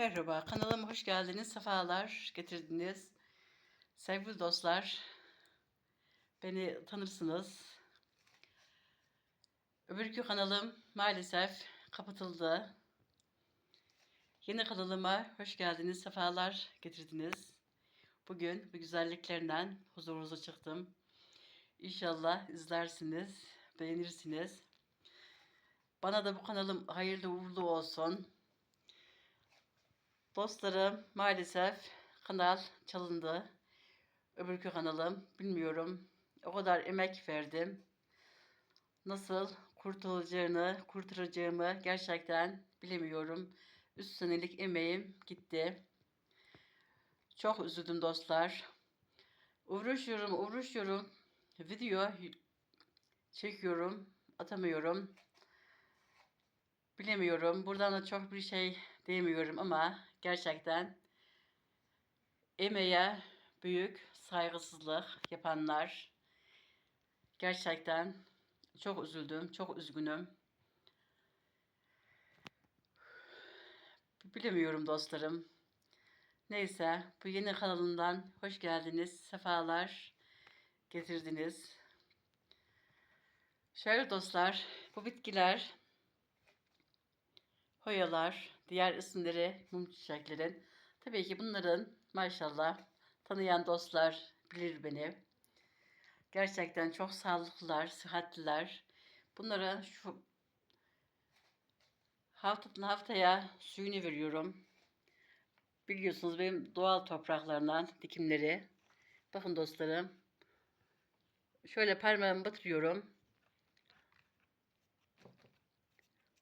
Merhaba, kanalıma hoş geldiniz, sefalar getirdiniz. Sevgili dostlar, beni tanırsınız. Öbürkü kanalım maalesef kapatıldı. Yeni kanalıma hoş geldiniz, sefalar getirdiniz. Bugün bu güzelliklerinden huzurunuza çıktım. İnşallah izlersiniz, beğenirsiniz. Bana da bu kanalım hayırlı uğurlu olsun. Dostlarım maalesef kanal çalındı. Öbürkü kanalım bilmiyorum. O kadar emek verdim. Nasıl kurtulacağını, kurtaracağımı gerçekten bilemiyorum. Üç senelik emeğim gitti. Çok üzüldüm dostlar. Uğraşıyorum, uğraşıyorum. Video çekiyorum, atamıyorum. Bilemiyorum. Buradan da çok bir şey diyemiyorum ama gerçekten emeğe büyük saygısızlık yapanlar gerçekten çok üzüldüm, çok üzgünüm. Bilemiyorum dostlarım. Neyse bu yeni kanalımdan hoş geldiniz. Sefalar getirdiniz. Şöyle dostlar bu bitkiler hoyalar, diğer isimleri mum çiçeklerin. Tabii ki bunların maşallah tanıyan dostlar bilir beni. Gerçekten çok sağlıklılar, sıhhatliler. Bunlara şu haftadan haftaya suyunu veriyorum. Biliyorsunuz benim doğal topraklarından dikimleri. Bakın dostlarım. Şöyle parmağımı batırıyorum.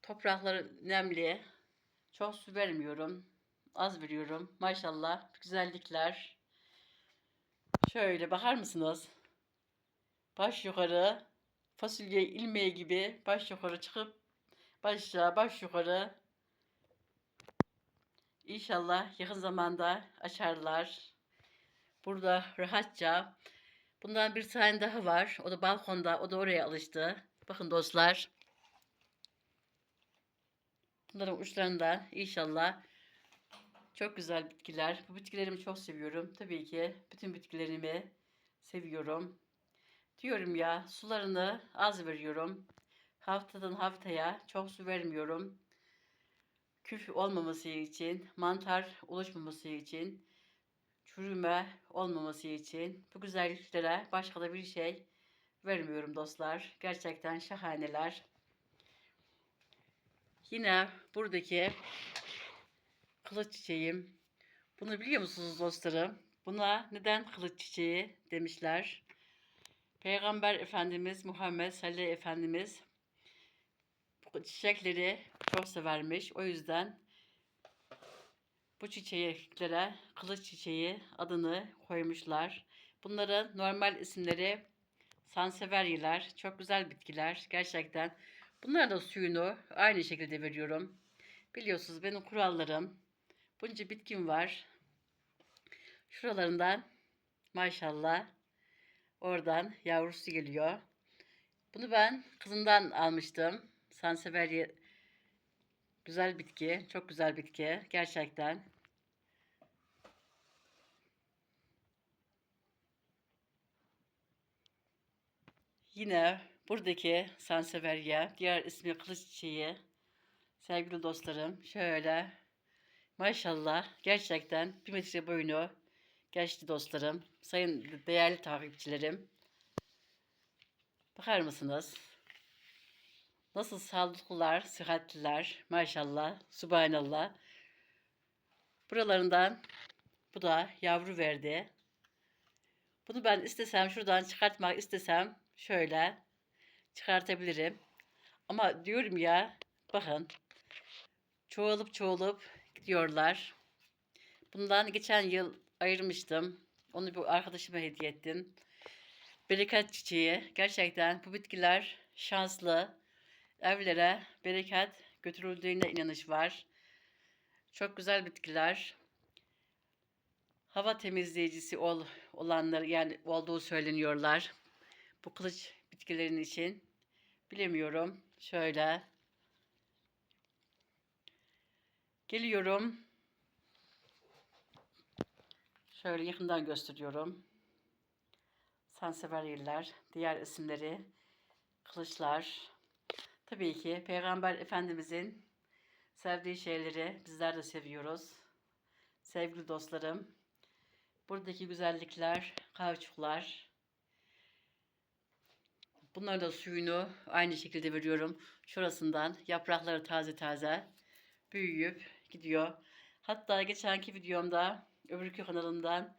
Toprakları nemli. Çok su vermiyorum. Az veriyorum. Maşallah güzellikler. Şöyle bakar mısınız? Baş yukarı fasulye ilmeği gibi baş yukarı çıkıp baş aşağı baş yukarı İnşallah yakın zamanda açarlar. Burada rahatça. Bundan bir tane daha var. O da balkonda. O da oraya alıştı. Bakın dostlar. Bunların uçlarında inşallah çok güzel bitkiler. Bu bitkilerimi çok seviyorum. Tabii ki bütün bitkilerimi seviyorum. Diyorum ya sularını az veriyorum. Haftadan haftaya çok su vermiyorum. Küf olmaması için, mantar oluşmaması için, çürüme olmaması için bu güzelliklere başka da bir şey vermiyorum dostlar. Gerçekten şahaneler. Yine buradaki kılıç çiçeğim. Bunu biliyor musunuz dostlarım? Buna neden kılıç çiçeği demişler? Peygamber Efendimiz Muhammed Sallallahu Efendimiz bu çiçekleri çok severmiş. O yüzden bu çiçeklere kılıç çiçeği adını koymuşlar. Bunların normal isimleri sanseveriyeler. Çok güzel bitkiler. Gerçekten Bunlara da suyunu aynı şekilde veriyorum. Biliyorsunuz benim kurallarım. Bunca bitkim var. Şuralarından maşallah oradan yavrusu geliyor. Bunu ben kızından almıştım. Sanseveriye güzel bitki. Çok güzel bitki. Gerçekten. Yine buradaki Sanseveriye, diğer ismi kılıç çiçeği, sevgili dostlarım, şöyle maşallah gerçekten bir metre boyunu geçti dostlarım, sayın değerli takipçilerim. Bakar mısınız? Nasıl sağlıklılar, sıhhatliler, maşallah, subhanallah. Buralarından bu da yavru verdi. Bunu ben istesem şuradan çıkartmak istesem şöyle çıkartabilirim. Ama diyorum ya bakın çoğalıp çoğalıp gidiyorlar. Bundan geçen yıl ayırmıştım. Onu bu arkadaşıma hediye ettim. Bereket çiçeği. Gerçekten bu bitkiler şanslı. Evlere bereket götürüldüğüne inanış var. Çok güzel bitkiler. Hava temizleyicisi ol, olanlar yani olduğu söyleniyorlar. Bu kılıç bitkilerin için. Bilemiyorum. Şöyle. Geliyorum. Şöyle yakından gösteriyorum. Sanseveriyeliler, diğer isimleri, kılıçlar. Tabii ki Peygamber Efendimizin sevdiği şeyleri bizler de seviyoruz. Sevgili dostlarım, buradaki güzellikler, kauçuklar. Bunların da suyunu aynı şekilde veriyorum. Şurasından yaprakları taze taze büyüyüp gidiyor. Hatta geçenki videomda öbürkü kanalımdan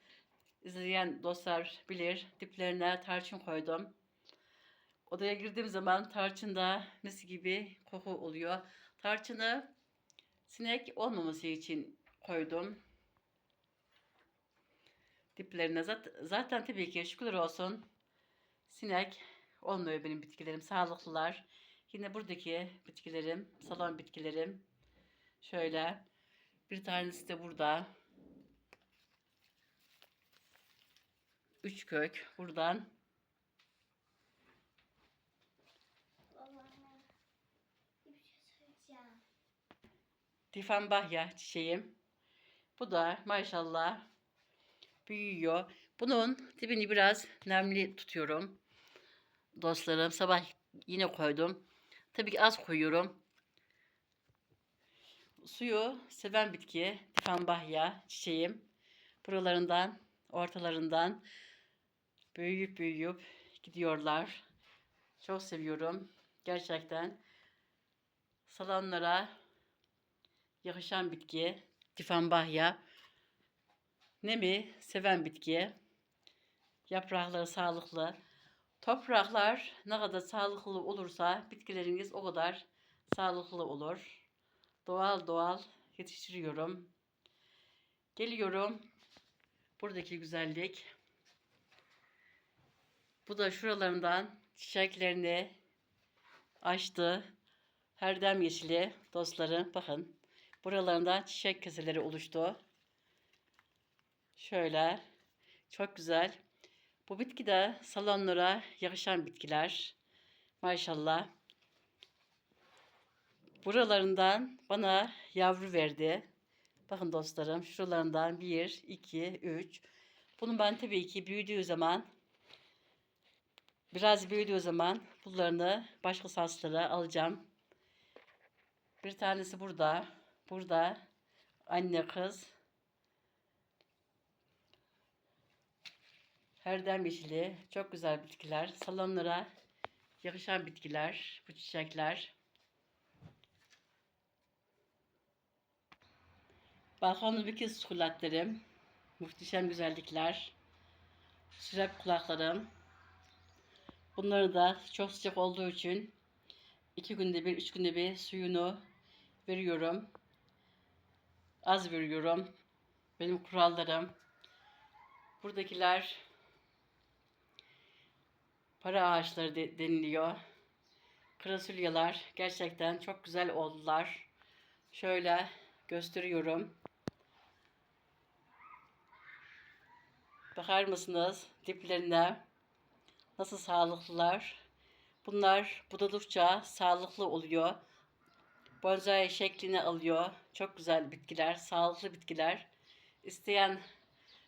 izleyen dostlar bilir. Diplerine tarçın koydum. Odaya girdiğim zaman tarçında mis gibi koku oluyor. Tarçını sinek olmaması için koydum. Diplerine zaten, zaten tabii ki şükürler olsun sinek olmuyor benim bitkilerim. Sağlıklılar. Yine buradaki bitkilerim, salon bitkilerim. Şöyle bir tanesi de burada. Üç kök buradan. Şey söyleyeceğim. Tifanbahya çiçeğim. Bu da maşallah büyüyor. Bunun dibini biraz nemli tutuyorum. Dostlarım sabah yine koydum. Tabii ki az koyuyorum. Suyu seven bitki Tifanbahya çiçeğim. Buralarından, ortalarından büyüyüp büyüyüp gidiyorlar. Çok seviyorum. Gerçekten salonlara yakışan bitki. Tifanbahya. Nemi seven bitki. Yaprakları sağlıklı. Topraklar ne kadar sağlıklı olursa bitkileriniz o kadar sağlıklı olur. Doğal doğal yetiştiriyorum. Geliyorum. Buradaki güzellik. Bu da şuralarından çiçeklerini açtı. Herdem yeşili dostlarım bakın. Buralarında çiçek keseleri oluştu. Şöyle çok güzel. Bu bitki de salonlara yakışan bitkiler. Maşallah. Buralarından bana yavru verdi. Bakın dostlarım şuralarından 1, 2, 3. Bunu ben tabii ki büyüdüğü zaman biraz büyüdüğü zaman bunlarını başka saksılara alacağım. Bir tanesi burada. Burada anne kız. Herdem yeşili. Çok güzel bitkiler. Salonlara yakışan bitkiler. Bu çiçekler. Balkonumdaki sukulatlarım. Muhteşem güzellikler. Sürep kulaklarım. Bunları da çok sıcak olduğu için iki günde bir, üç günde bir suyunu veriyorum. Az veriyorum. Benim kurallarım. Buradakiler para ağaçları de- deniliyor. Krasulyalar gerçekten çok güzel oldular. Şöyle gösteriyorum. Bakar mısınız diplerine nasıl sağlıklılar? Bunlar budadıkça sağlıklı oluyor. Bonsai şeklini alıyor. Çok güzel bitkiler, sağlıklı bitkiler. İsteyen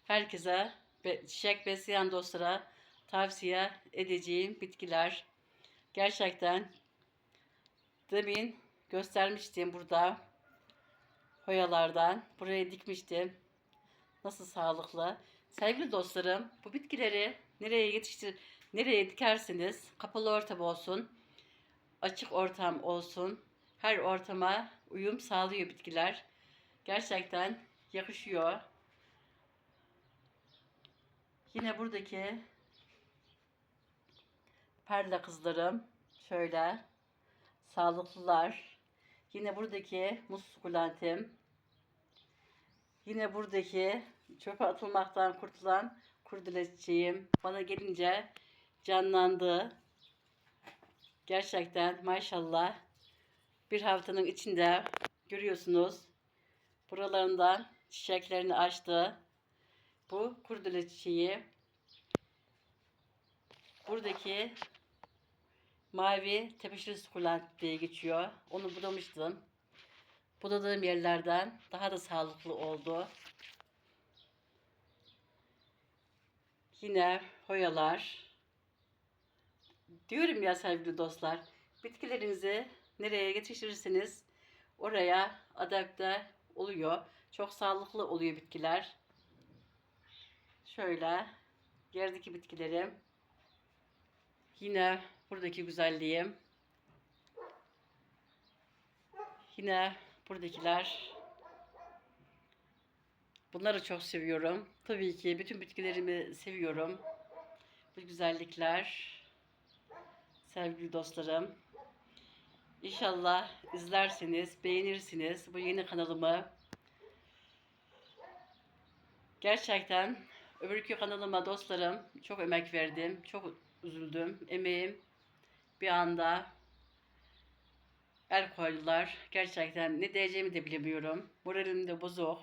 herkese çiçek besleyen dostlara tavsiye edeceğim bitkiler. Gerçekten demin göstermiştim burada hoyalardan. Buraya dikmiştim. Nasıl sağlıklı. Sevgili dostlarım, bu bitkileri nereye yetiştir, nereye dikersiniz? Kapalı ortam olsun, açık ortam olsun. Her ortama uyum sağlıyor bitkiler. Gerçekten yakışıyor. Yine buradaki perla kızlarım şöyle sağlıklılar. Yine buradaki muz sukulentim. Yine buradaki çöpe atılmaktan kurtulan kurdele çiçeğim bana gelince canlandı. Gerçekten maşallah bir haftanın içinde görüyorsunuz buralarından çiçeklerini açtı. Bu kurdele çiçeği. Buradaki mavi tepeşir sukulent diye geçiyor. Onu budamıştım. Budadığım yerlerden daha da sağlıklı oldu. Yine hoyalar. Diyorum ya sevgili dostlar. Bitkilerinizi nereye yetiştirirseniz oraya adapte oluyor. Çok sağlıklı oluyor bitkiler. Şöyle yerdeki bitkilerim. Yine buradaki güzelliğim. Yine buradakiler. Bunları çok seviyorum. Tabii ki bütün bitkilerimi seviyorum. Bu güzellikler. Sevgili dostlarım. İnşallah izlersiniz, beğenirsiniz bu yeni kanalımı. Gerçekten öbürkü kanalıma dostlarım çok emek verdim. Çok üzüldüm. Emeğim bir anda el koydular. Gerçekten ne diyeceğimi de bilemiyorum. Moralim de bozuk.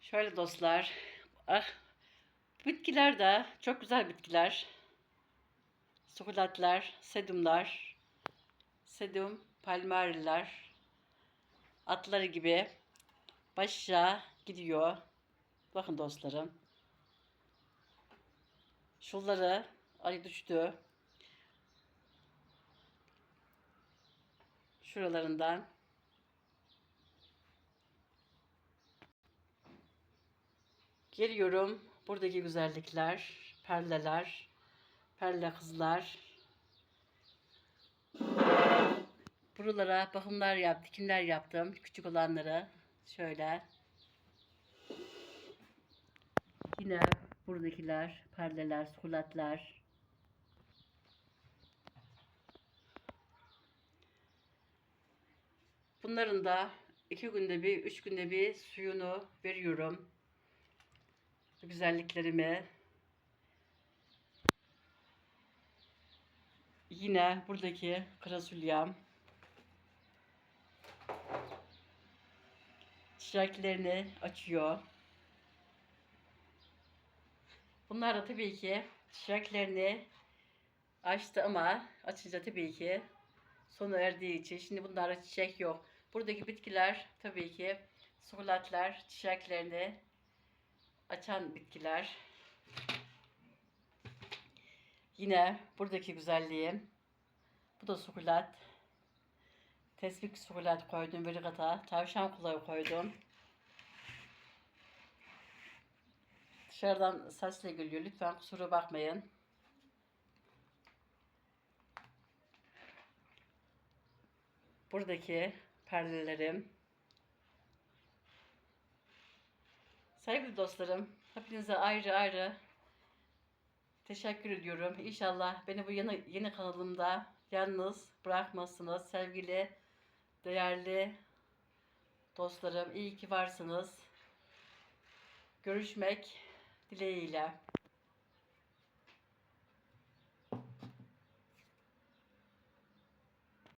Şöyle dostlar. Ah, bitkiler de çok güzel bitkiler. Sukulatlar, sedumlar, sedum, palmariler, atları gibi başa gidiyor. Bakın dostlarım. Şunları ay düştü. Şuralarından. Geliyorum. Buradaki güzellikler, perleler, perle kızlar. Buralara bakımlar yaptım, dikimler yaptım. Küçük olanlara şöyle. Yine buradakiler, perleler, sukulatlar. Bunların da iki günde bir, üç günde bir suyunu veriyorum. Bu güzelliklerimi. Yine buradaki krasulyam. Çiçeklerini açıyor. Bunlar da tabii ki çiçeklerini açtı ama açınca tabii ki sonu erdiği için şimdi bunlarda çiçek yok. Buradaki bitkiler tabii ki sukulatlar çiçeklerini açan bitkiler. Yine buradaki güzelliğim. Bu da sukulat. Tespih sukulat koydum verigata. Tavşan kulağı koydum. Dışarıdan sesle geliyor. Lütfen kusura bakmayın. Buradaki perdelerim. Sevgili dostlarım, hepinize ayrı ayrı teşekkür ediyorum. İnşallah beni bu yeni, yeni kanalımda yalnız bırakmazsınız. Sevgili, değerli dostlarım, iyi ki varsınız. Görüşmek dileğiyle.